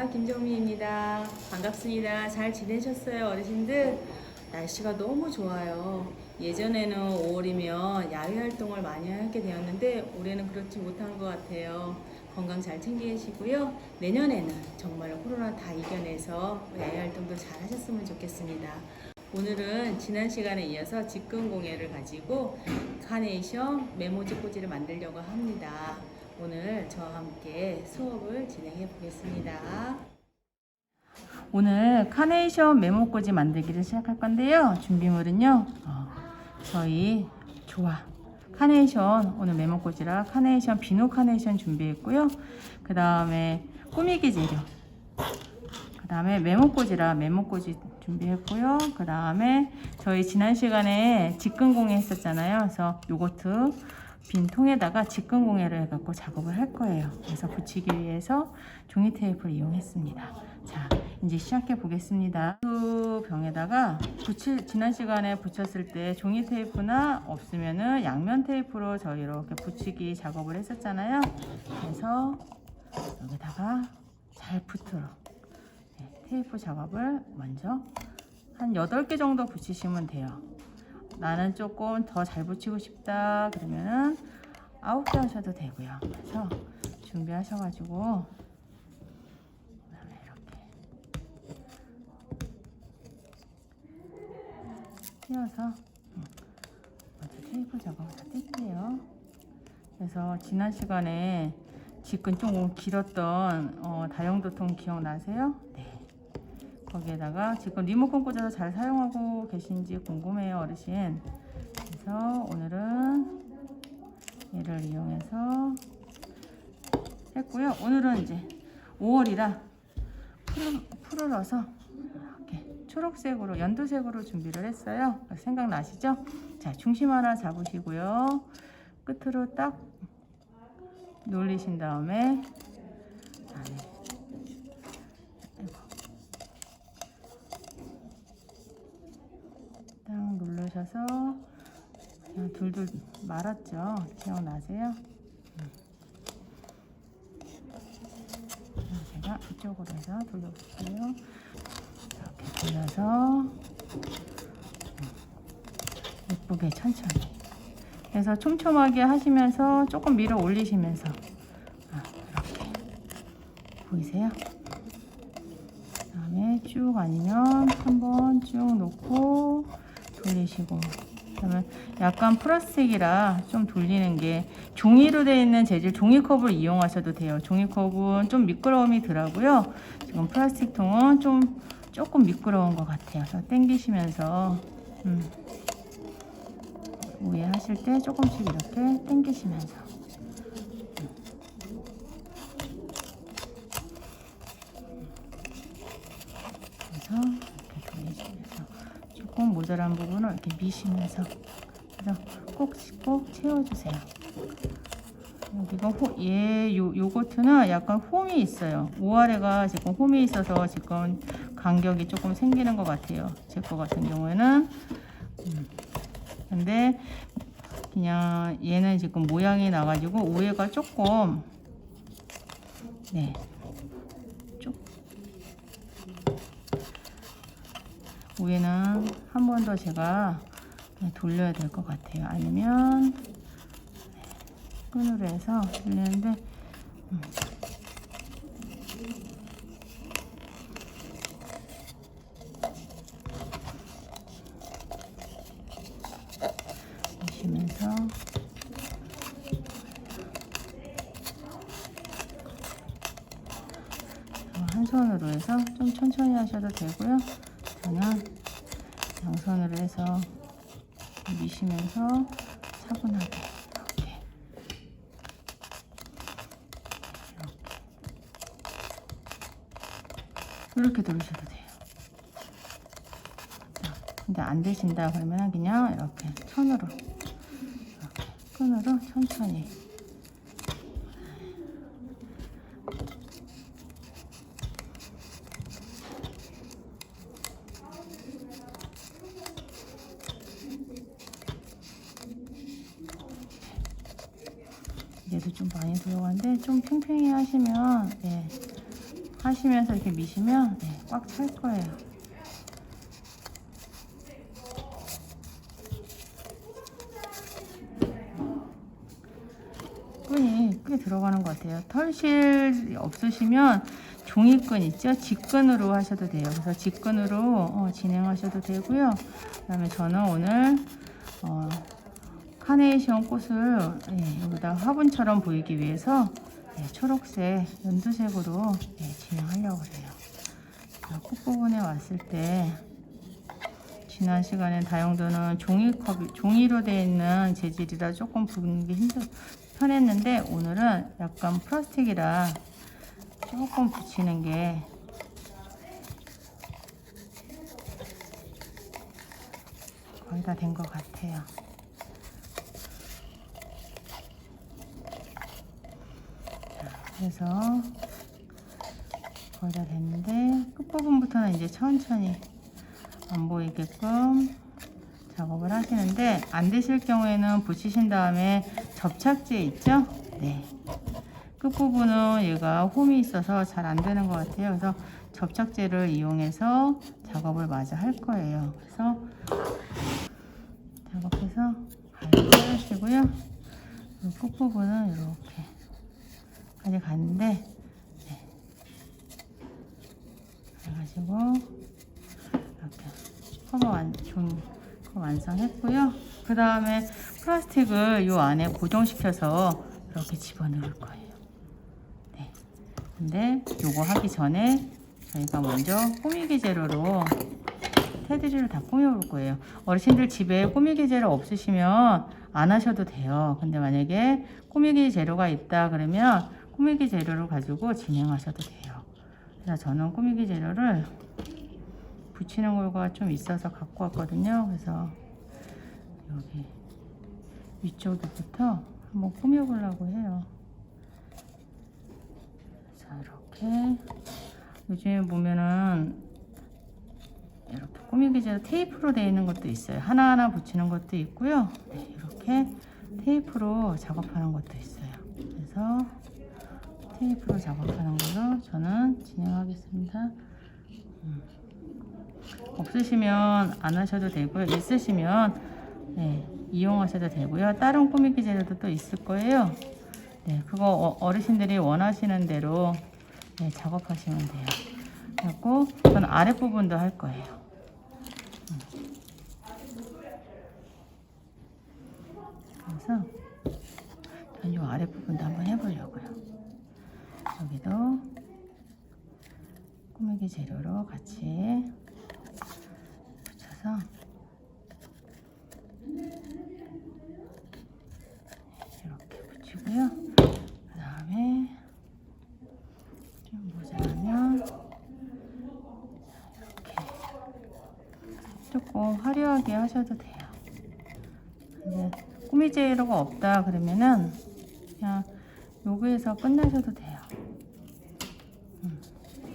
공예강사 김정미입니다. 반갑습니다. 잘 지내셨어요, 어르신들? 날씨가 너무 좋아요. 예전에는 5월이면 야외 활동을 많이 하게 되었는데 올해는 그렇지 못한 것 같아요. 건강 잘 챙기시고요. 내년에는 정말 코로나 다 이겨내서 야외 활동도 잘 하셨으면 좋겠습니다. 오늘은 지난 시간에 이어서 직근 공예를 가지고 카네이션 메모지 꽂이를 만들려고 합니다. 오늘 저와 함께 수업을 진행해 보겠습니다. 오늘 카네이션 메모꽂이 만들기를 시작할 건데요. 준비물은요. 어, 저희 조화 카네이션 오늘 메모꽂이라 카네이션 비누 카네이션 준비했고요. 그 다음에 꾸미기 재료 그 다음에 메모꽂이라 메모꽂이 준비했고요. 그 다음에 저희 지난 시간에 직근공예 했었잖아요. 그래서 요거트 빈 통에다가 직근공예를 해갖고 작업을 할 거예요. 그래서 붙이기 위해서 종이 테이프를 이용했습니다. 자, 이제 시작해 보겠습니다. 그 병에다가 붙일 지난 시간에 붙였을 때 종이 테이프나 없으면은 양면 테이프로 저희 이렇게 붙이기 작업을 했었잖아요. 그래서 여기다가 잘 붙도록 네, 테이프 작업을 먼저 한 8개 정도 붙이시면 돼요. 나는 조금 더 잘 붙이고 싶다 그러면은 9개 하셔도 되고요. 그래서 준비하셔가지고 이렇게 띄어서 음, 먼저 테이프 작업을 다 뗄게요. 그래서 지난 시간에 직근 조금 길었던 어, 다용도통 기억나세요? 네. 거기에다가 지금 리모컨 꽂아서 잘 사용하고 계신지 궁금해요 어르신. 그래서 오늘은 얘를 이용해서 했고요. 오늘은 이제 5월이라 풀을, 풀을 넣어서 이렇게 초록색으로 연두색으로 준비를 했어요. 생각나시죠? 자 중심 하나 잡으시고요. 끝으로 딱 놀리신 다음에 안에 딱 누르셔서 그냥 둘둘 말았죠. 기억나세요? 음. 제가 이쪽으로 해서 돌려볼게요. 이렇게 돌려서 음. 예쁘게 천천히 그래서 촘촘하게 하시면서 조금 밀어 올리시면서 아, 이렇게 보이세요? 그 다음에 쭉 아니면 한번 쭉 놓고 돌리시고 그러면 약간 플라스틱이라 좀 돌리는 게 종이로 되어 있는 재질 종이컵을 이용하셔도 돼요. 종이컵은 좀 미끄러움이 더라고요. 지금 플라스틱 통은 좀 조금 미끄러운 것 같아요. 그래서 당기시면서 음, 위에 하실 때 조금씩 이렇게 당기시면서 그래서 이렇게 돌리시면서 조금 모자란 부분을 이렇게 미시면서 그래서 꼭꼭 채워주세요. 여기가 호, 얘 요, 요거트는 약간 홈이 있어요. 오아래가 지금 홈이 있어서 지금 간격이 조금 생기는 것 같아요. 제 거 같은 경우에는 음. 근데 그냥 얘는 지금 모양이 나가지고 우에가 조금 네 위에는 한 번 더 제가 돌려야 될 것 같아요. 아니면 끈으로 해서 돌리는데 음. 한 손으로 해서 좀 천천히 하셔도 되고요. 저는 양손으로 해서 미시면서 차분하게 이렇게 이렇게 이렇게 돌리셔도 돼요. 자, 근데 안 되신다 그러면 그냥 이렇게 천으로 이렇게 끈으로 천천히 기계도 좀 팽팽히 하시면 네, 하시면서 이렇게 미시면 네, 꽉찰 거예요. 끈이 꽤 들어가는 것 같아요. 털실 없으시면 종이끈 있죠? 직끈으로 하셔도 돼요. 그래서 직끈으로 어, 진행하셔도 되고요. 그 다음에 저는 오늘 어, 카네이션 꽃을 예, 여기다 화분처럼 보이기 위해서 예, 초록색 연두색으로 예, 진행하려고 해요. 꽃 부분에 왔을 때 지난 시간엔 다용도는 종이컵, 종이로 되어 있는 재질이라 조금 부는 게 힘들, 편했는데 오늘은 약간 플라스틱이라 조금 붙이는 게 거의 다 된 것 같아요. 자, 그래서 거의 다 됐는데 끝부분부터는 이제 천천히 안 보이게끔 작업을 하시는데 안 되실 경우에는 붙이신 다음에 접착제 있죠? 네. 끝부분은 얘가 홈이 있어서 잘 안 되는 것 같아요. 그래서 접착제를 이용해서 작업을 마저 할 거예요. 그래서 작업해서 자르시고요. 그리고 끝부분은 이렇게 까지 갔는데 네. 그래가지고 이렇게 커버 완, 좀 완성했고요. 그 다음에 플라스틱을 이 안에 고정시켜서 이렇게 집어넣을 거예요. 네. 근데 요거 하기 전에 저희가 먼저 꾸미기 재료로 테두리를 다 꾸며볼 거예요. 어르신들 집에 꾸미기 재료 없으시면 안 하셔도 돼요. 근데 만약에 꾸미기 재료가 있다 그러면 꾸미기 재료를 가지고 진행하셔도 돼요. 그래서 저는 꾸미기 재료를 붙이는 거가 좀 있어서 갖고 왔거든요. 그래서 여기 위쪽부터 한번 꾸며보려고 해요. 자, 이렇게 요즘에 보면은 이렇게 꾸미기 재료 테이프로 되어 있는 것도 있어요. 하나하나 붙이는 것도 있고요. 네, 이렇게 테이프로 작업하는 것도 있어요. 그래서 테이프로 작업하는 걸로 저는 진행하겠습니다. 음. 없으시면 안 하셔도 되고요. 있으시면 네, 이용하셔도 되고요. 다른 꾸미기 재료도 또 있을 거예요. 네, 그거 어- 어르신들이 원하시는 대로 네, 작업하시면 돼요. 그리고 저는 아랫부분도 할 거예요. 그래서 전 이 아랫부분도 한번 해보려고요. 여기도 꾸미기 재료로 같이 붙여서 이렇게 붙이고요. 그 다음에 좀 모자라면 이렇게 조금 화려하게 하셔도 돼요. 근데 꾸미 재료가 없다 그러면은 그냥 요거에서 끝나셔도 돼요. 음,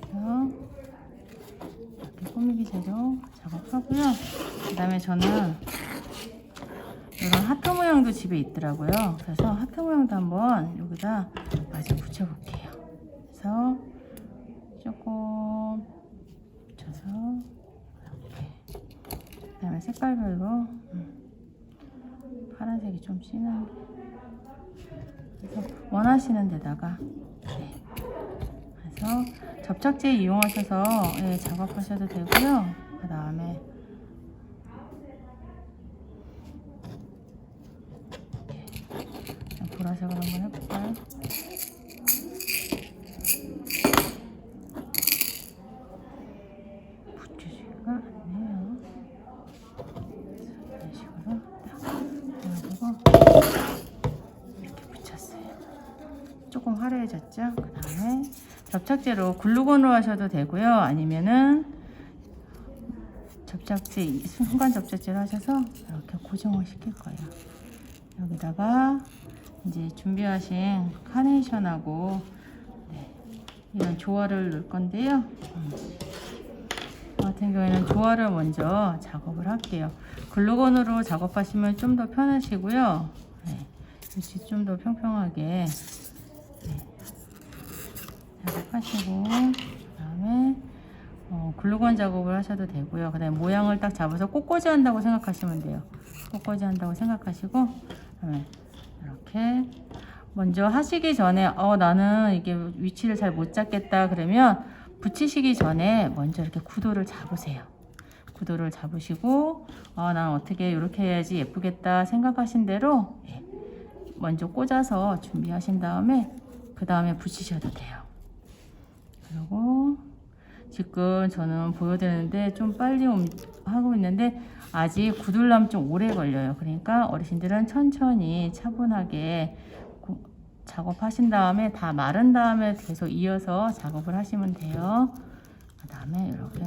그래서 이렇게 꾸미기 재료 작업 하고요. 그 다음에 저는 이런 하트 모양도 집에 있더라고요. 그래서 하트 모양도 한번 여기다 마저 붙여볼게요. 그래서 조금 붙여서 이렇게 그 다음에 색깔별로 음, 파란색이 좀 진한 그래서 원하시는 데다가 네. 그래서 접착제 이용하셔서 예, 작업하셔도 되고요. 그 다음에 보라색을 한번 해볼까요? 붙여지기가 않네요. 이런 식으로 딱 해가지고 이렇게 붙였어요. 조금 화려해졌죠? 그 다음에 접착제로 글루건으로 하셔도 되고요. 아니면은 접착제, 순간 접착제로 하셔서 이렇게 고정을 시킬 거예요. 여기다가 이제 준비하신 카네이션하고 네, 이런 조화를 넣을 건데요. 음. 저 같은 경우에는 조화를 먼저 작업을 할게요. 글루건으로 작업하시면 좀 더 편하시고요. 네, 붓이 좀더 평평하게 네. 작업하시고 글루건 작업을 하셔도 되고요. 그 다음에 모양을 딱 잡아서 꽃꽂이 한다고 생각하시면 돼요. 꽃꽂이 한다고 생각하시고 이렇게 먼저 하시기 전에 어 나는 이게 위치를 잘 못 잡겠다 그러면 붙이시기 전에 먼저 이렇게 구도를 잡으세요. 구도를 잡으시고 아, 난 어떻게 이렇게 해야지 예쁘겠다 생각하신 대로 예, 먼저 꽂아서 준비하신 다음에 그 다음에 붙이셔도 돼요. 그리고 지금 저는 보여드리는데 좀 빨리 움- 하고 있는데 아직 굳으려면 좀 오래 걸려요. 그러니까 어르신들은 천천히 차분하게 고- 작업하신 다음에 다 마른 다음에 계속 이어서 작업을 하시면 돼요. 그 다음에 이렇게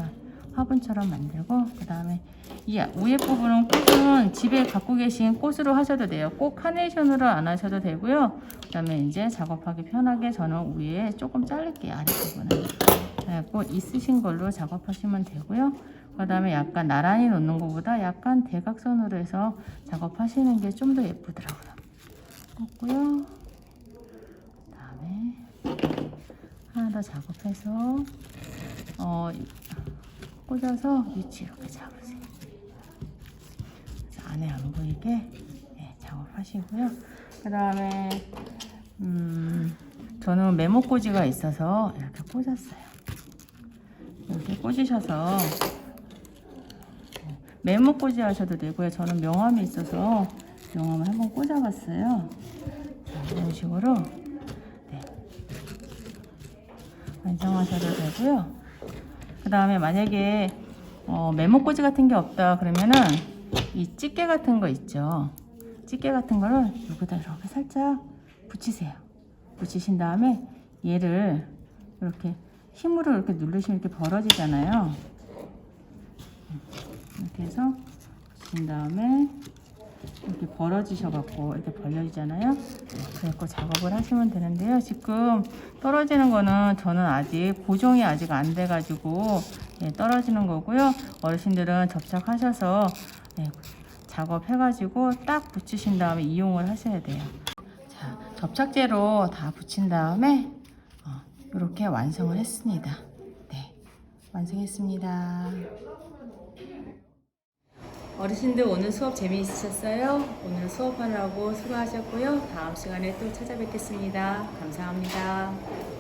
화분처럼 만들고 그 다음에 이 위에 부분은 꽃은 집에 갖고 계신 꽃으로 하셔도 돼요. 꼭 카네이션으로 안 하셔도 되고요. 그 다음에 이제 작업하기 편하게 저는 위에 조금 자를게요. 아랫부분은. 네, 꽃 있으신 걸로 작업하시면 되고요. 그 다음에 약간 나란히 놓는 것보다 약간 대각선으로 해서 작업하시는 게 좀 더 예쁘더라고요. 꽂고요. 그 다음에 하나 더 작업해서 어, 꽂아서 위치 이렇게 잡으세요. 안에 안 보이게 네, 작업하시고요. 그 다음에 음, 저는 메모꽂이가 있어서 이렇게 꽂았어요. 꽂으셔서 메모 꽂이 하셔도 되고요. 저는 명함이 있어서 명함을 한번 꽂아봤어요. 자, 이런 식으로 네. 완성하셔도 되고요. 그 다음에 만약에 어, 메모 꽂이 같은 게 없다 그러면은 이 집게 같은 거 있죠. 집게 같은 거를 여기다 이렇게 살짝 붙이세요. 붙이신 다음에 얘를 이렇게 힘으로 이렇게 누르시면 이렇게 벌어지잖아요. 이렇게 해서 붙인 다음에 이렇게 벌어지셔갖고 이렇게 벌려지잖아요. 그래서 작업을 하시면 되는데요. 지금 떨어지는 거는 저는 아직 고정이 아직 안 돼가지고 예, 떨어지는 거고요. 어르신들은 접착하셔서 예, 작업해가지고 딱 붙이신 다음에 이용을 하셔야 돼요. 자, 접착제로 다 붙인 다음에 어, 이렇게 완성을 했습니다. 네, 완성했습니다. 어르신들 오늘 수업 재미있으셨어요? 오늘 수업하느라고 수고하셨고요. 다음 시간에 또 찾아뵙겠습니다. 감사합니다.